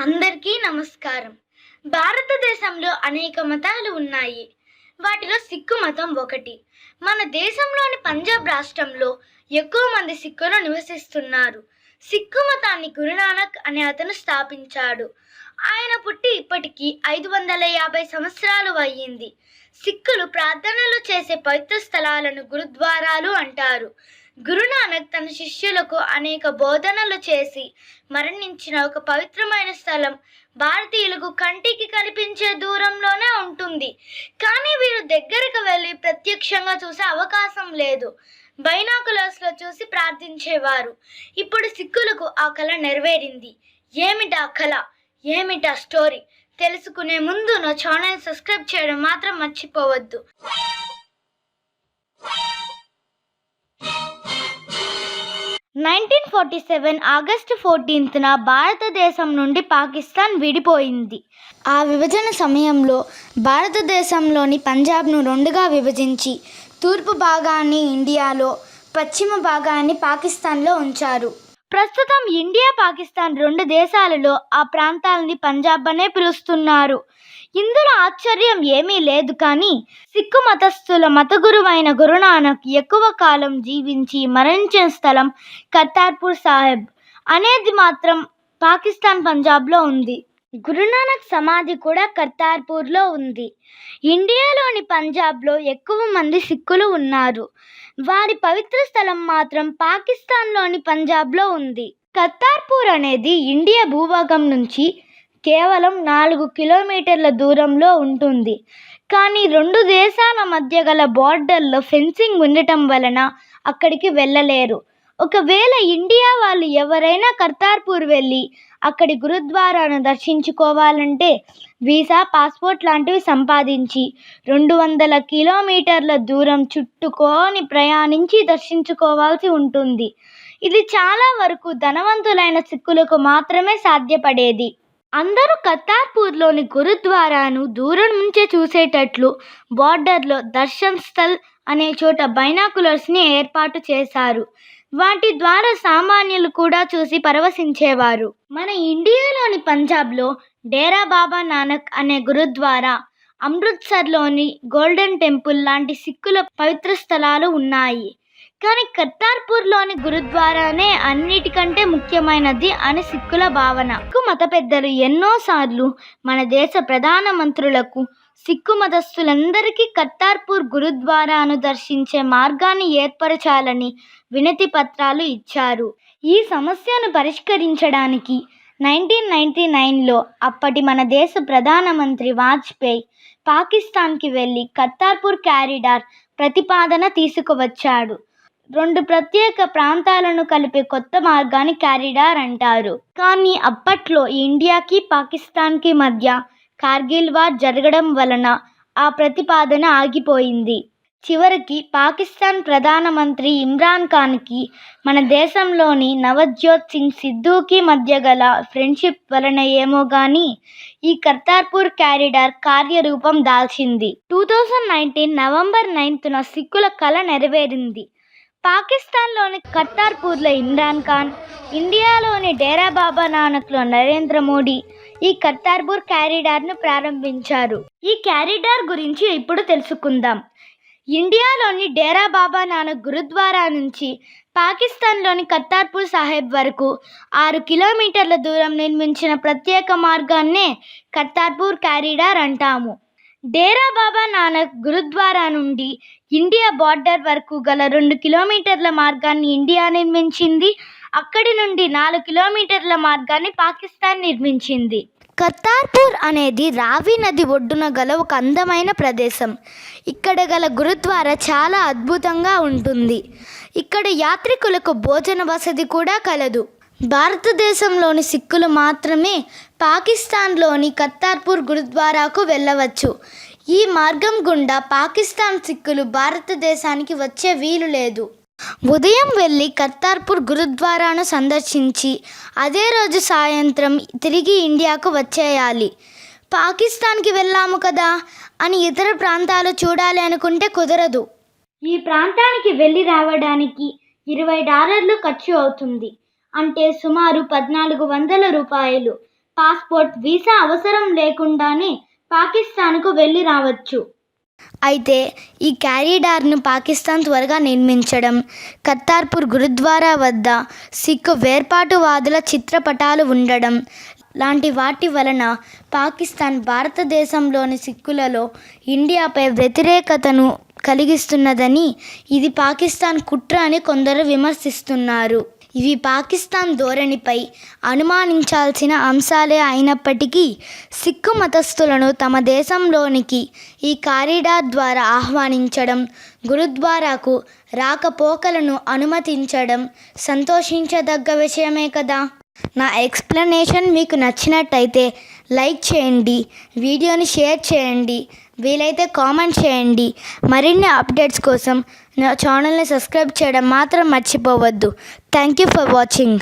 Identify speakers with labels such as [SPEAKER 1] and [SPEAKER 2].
[SPEAKER 1] అందరికీ నమస్కారం. భారతదేశంలో అనేక మతాలు ఉన్నాయి. వాటిలో సిక్కు మతం ఒకటి. మన దేశంలోని పంజాబ్ రాష్ట్రంలో ఎక్కువ మంది సిక్కులు నివసిస్తున్నారు. సిక్కు మతాన్ని గురునానక్ అనే అతను స్థాపించాడు. ఆయన పుట్టి ఇప్పటికీ ఐదు వందల యాభై సంవత్సరాలు అయ్యింది. సిక్కులు ప్రార్థనలు చేసే పవిత్ర స్థలాలను గురుద్వారాలు అంటారు. గురునానక్ తన శిష్యులకు అనేక బోధనలు చేసి మరణించిన ఒక పవిత్రమైన స్థలం భారతీయులకు కంటికి కనిపించే దూరంలోనే ఉంటుంది. కానీ వీరు దగ్గరకు వెళ్ళి ప్రత్యక్షంగా చూసే అవకాశం లేదు. బైనాకులర్స్లో చూసి ప్రార్థించేవారు. ఇప్పుడు సిక్కులకు ఆ కళ నెరవేరింది. ఏమిటా కళ? ఏమిటా స్టోరీ? తెలుసుకునే ముందు నా ఛానల్ సబ్స్క్రైబ్ చేయడం మాత్రం మర్చిపోవద్దు. నైన్టీన్ ఫార్టీ సెవెన్ ఆగస్టు ఫోర్టీన్త్న భారతదేశం నుండి పాకిస్తాన్ విడిపోయింది. ఆ విభజన సమయంలో భారతదేశంలోని పంజాబ్ను రెండుగా విభజించి తూర్పు భాగాన్ని ఇండియాలో పశ్చిమ భాగాన్ని పాకిస్తాన్లో ఉంచారు. ప్రస్తుతం ఇండియా పాకిస్తాన్ రెండు దేశాలలో ఆ ప్రాంతాలని పంజాబ్ అనే పిలుస్తున్నారు. ఇందులో ఆశ్చర్యం ఏమీ లేదు కానీ సిక్కు మతస్థుల మత గురువైన గురునానక్ ఎక్కువ కాలం జీవించి మరణించిన స్థలం కర్తార్పూర్ సాహెబ్. అనేది మాత్రం పాకిస్తాన్ పంజాబ్లో ఉంది. గురునానక్ సమాధి కూడా కర్తార్పూర్లో ఉంది. ఇండియాలోని పంజాబ్లో ఎక్కువ మంది సిక్కులు ఉన్నారు. వారి పవిత్ర స్థలం మాత్రం పాకిస్తాన్లోని పంజాబ్లో ఉంది. కర్తార్పూర్ అనేది ఇండియా భూభాగం నుంచి కేవలం నాలుగు కిలోమీటర్ల దూరంలో ఉంటుంది. కానీ రెండు దేశాల మధ్య గల బార్డర్లో ఫెన్సింగ్ ఉండటం వలన అక్కడికి వెళ్ళలేరు. ఒకవేళ ఇండియా వాళ్ళు ఎవరైనా కర్తార్పూర్ వెళ్ళి అక్కడి గురుద్వారాను దర్శించుకోవాలంటే వీసా పాస్పోర్ట్ లాంటివి సంపాదించి రెండు వందల కిలోమీటర్ల దూరం చుట్టుకొని ప్రయాణించి దర్శించుకోవాల్సి ఉంటుంది. ఇది చాలా వరకు ధనవంతులైన సిక్కులకు మాత్రమే సాధ్యపడేది. అందరూ కర్తార్పూర్లోని గురుద్వారాను దూరం నుంచే చూసేటట్లు బార్డర్లో దర్శన్ స్థల్ అనే చోట బైనాకులర్స్ని ఏర్పాటు చేశారు. వాటి ద్వారా సామాన్యులు కూడా చూసి పరవశించేవారు. మన ఇండియాలోని పంజాబ్లో డేరా బాబా నానక్ అనే గురుద్వారా అమృత్సర్లోని గోల్డెన్ టెంపుల్ లాంటి సిక్కుల పవిత్ర స్థలాలు ఉన్నాయి. కానీ కర్తార్పూర్లోని గురుద్వారానే అన్నిటికంటే ముఖ్యమైనది అని సిక్కుల భావన. సిక్కు మత పెద్దలు ఎన్నోసార్లు మన దేశ ప్రధాన మంత్రులకు సిక్కు మతస్థులందరికీ కర్తార్పూర్ గురుద్వారాను దర్శించే మార్గాన్ని ఏర్పరచాలని వినతి పత్రాలు ఇచ్చారు. ఈ సమస్యను పరిష్కరించడానికి నైన్టీన్ నైన్టీ నైన్లో అప్పటి మన దేశ ప్రధానమంత్రి వాజ్పేయి పాకిస్తాన్కి వెళ్ళి కర్తార్పూర్ క్యారిడార్ ప్రతిపాదన తీసుకువచ్చాడు. రెండు ప్రత్యేక ప్రాంతాలను కలిపే కొత్త మార్గాన్ని క్యారిడార్ అంటారు. కానీ అప్పట్లో ఇండియాకి పాకిస్తాన్కి మధ్య కార్గిల్ వార్ జరగడం వలన ఆ ప్రతిపాదన ఆగిపోయింది. చివరికి పాకిస్తాన్ ప్రధానమంత్రి ఇమ్రాన్ ఖాన్కి మన దేశంలోని నవజ్యోత్ సింగ్ సిద్ధూకి మధ్య గల ఫ్రెండ్షిప్ వలన ఏమో కానీ ఈ కర్తార్పూర్ క్యారిడార్ కార్యరూపం దాల్చింది. టూ థౌజండ్ నైన్టీన్ నవంబర్ నైన్త్న సిక్కుల కళ నెరవేరింది. పాకిస్తాన్లోని కర్తార్పూర్లో ఇమ్రాన్ ఖాన్ ఇండియాలోని డేరా బాబా నానక్లో నరేంద్ర మోడీ ఈ కర్తార్పూర్ క్యారిడార్ను ప్రారంభించారు. ఈ క్యారిడార్ గురించి ఇప్పుడు తెలుసుకుందాం. ఇండియాలోని డేరా బాబా నానక్ గురుద్వారా నుంచి పాకిస్తాన్లోని కర్తార్పూర్ సాహెబ్ వరకు ఆరు కిలోమీటర్ల దూరం నిర్మించిన ప్రత్యేక మార్గాన్నే కర్తార్పూర్ క్యారిడార్ అంటాము. డేరా బాబా నానక్ గురుద్వారా నుండి ఇండియా బార్డర్ వరకు గల రెండు కిలోమీటర్ల మార్గాన్ని ఇండియా నిర్మించింది. అక్కడి నుండి నాలుగు కిలోమీటర్ల మార్గాన్ని పాకిస్తాన్ నిర్మించింది. కర్తార్పూర్ అనేది రావి నది ఒడ్డున గల ఒక అందమైన ప్రదేశం. ఇక్కడ గల గురుద్వారా చాలా అద్భుతంగా ఉంటుంది. ఇక్కడ యాత్రికులకు భోజన వసతి కూడా కలదు. భారతదేశంలోని సిక్కులు మాత్రమే పాకిస్తాన్లోని కర్తార్పూర్ గురుద్వారాకు వెళ్ళవచ్చు. ఈ మార్గం గుండా పాకిస్తాన్ సిక్కులు భారతదేశానికి వచ్చే వీలు లేదు. ఉదయం వెళ్ళి కర్తార్పూర్ గురుద్వారాను సందర్శించి అదే రోజు సాయంత్రం తిరిగి ఇండియాకు వచ్చేయాలి. పాకిస్తాన్కి వెళ్ళాము కదా అని ఇతర ప్రాంతాలు చూడాలి అనుకుంటే కుదరదు. ఈ ప్రాంతానికి వెళ్ళి రావడానికి ఇరవై డాలర్లు ఖర్చు అవుతుంది. అంటే సుమారు పద్నాలుగు వందల రూపాయలు. పాస్పోర్ట్ వీసా అవసరం లేకుండానే పాకిస్తాన్కు వెళ్ళి రావచ్చు. అయితే ఈ క్యారిడార్ను పాకిస్తాన్ త్వరగా నిర్మించడం కత్తార్పూర్ గురుద్వారా వద్ద సిక్కు వేర్పాటువాదుల చిత్రపటాలు ఉండడం లాంటి వాటి వలన పాకిస్తాన్ భారతదేశంలోని సిక్కులలో ఇండియాపై వ్యతిరేకతను కలిగిస్తున్నదని ఇది పాకిస్తాన్ కుట్ర అని కొందరు విమర్శిస్తున్నారు. ఇవి పాకిస్తాన్ ధోరణిపై అనుమానించాల్సిన అంశాలే అయినప్పటికీ సిక్కు మతస్థులను తమ దేశంలోనికి ఈ కారిడార్ ద్వారా ఆహ్వానించడం గురుద్వారాకు రాకపోకలను అనుమతించడం సంతోషించదగ్గ విషయమే కదా. నా ఎక్స్ప్లెనేషన్ మీకు నచ్చినట్టయితే లైక్ చేయండి వీడియోని షేర్ చేయండి వీలైతే కామెంట్ చేయండి. మరిన్ని అప్డేట్స్ కోసం నా ఛానల్ని సబ్స్క్రైబ్ చేయడం మాత్రం మర్చిపోవద్దు. Thank you for watching.